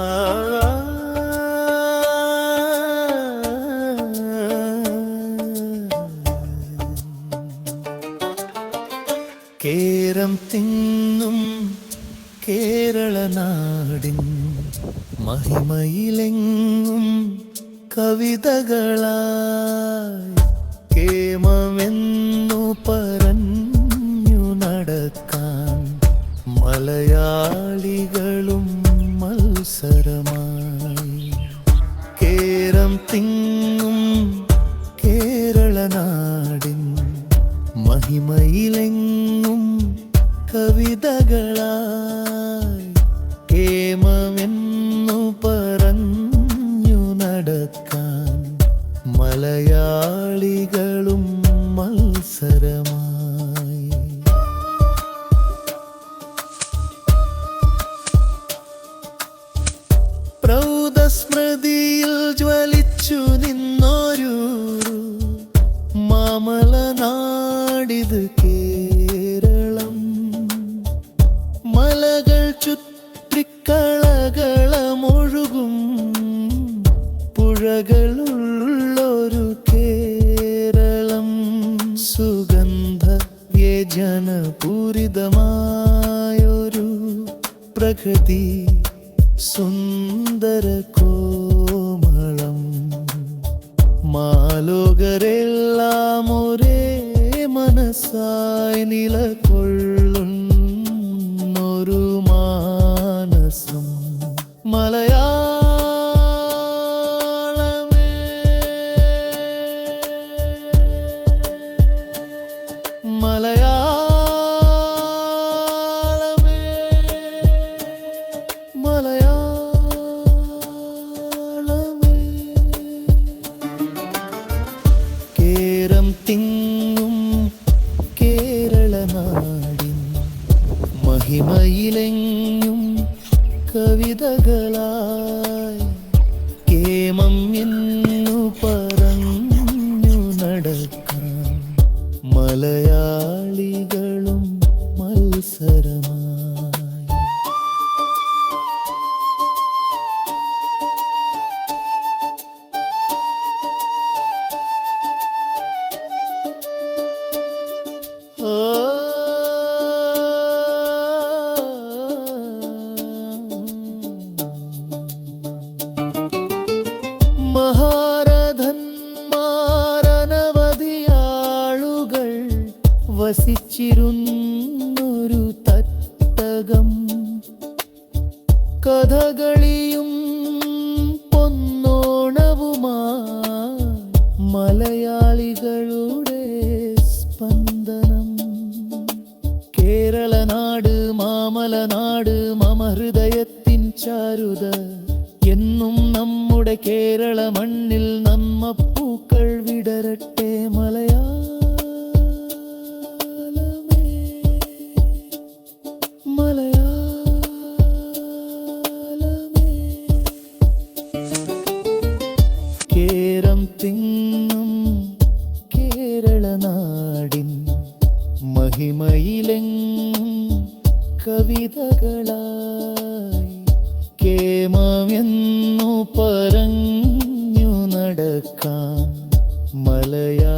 Ah കേരം തിങ്ങും കേരള നാടിൻ മഹിമയിലെങ്ങും കവിതകളായി കേമമെന്നു പറഞ്ഞു നടക്കാൻ മലയാളികളും മത്സരമായി. കേരം തിങ്ങും കേരള നാടിൻ മഹിമയിലെങ്ങും കവിതകളായി കേമമെന്നു പറഞ്ഞു നടക്കാൻ മലയാളികളും മത്സരമായി. പ്രൗഢസ്മൃതിയിൽ ജ്വലിച്ചു നിന്നൊരു വ്യജനപൂരിതമായൊരു പ്രകൃതി സുന്ദര കോമളം. മാലോകരെല്ലാം ഒരേ മനസ്സായി നിലകൊള്ളുന്നൊരു മാനസം. മലയാളമേ തിങ്ങും കേരള നാടിൻ മഹിമയിലെങ്ങും കവിതകളായി കേമം എന്നു പറഞ്ഞു നടക്കാൻ മലയാളികളും മഹാരഥന്മാരനവധിയാളുകൾ വസിച്ചിരുന്നൊരു തട്ടകം കഥകളിയും മലയാളികളുടെ സ്പന്ദനം. കേരളനാട് മാമലനാട് മമ ഹൃദയത്തിൻ ചാരുത എന്നും നമ്മുടെ കേരള മണ്ണിൽ നമ്മ പൂക്കൾ വിടരട്ടെ മലയാളമേ. മലയാളമേ. കേരം തിങ്ങും കേരള നാടിൻ മഹിമയിലെങ്ങും കവിതകളായി കേമമെന്നു പറഞ്ഞു നടക്കാം മലയാളികളും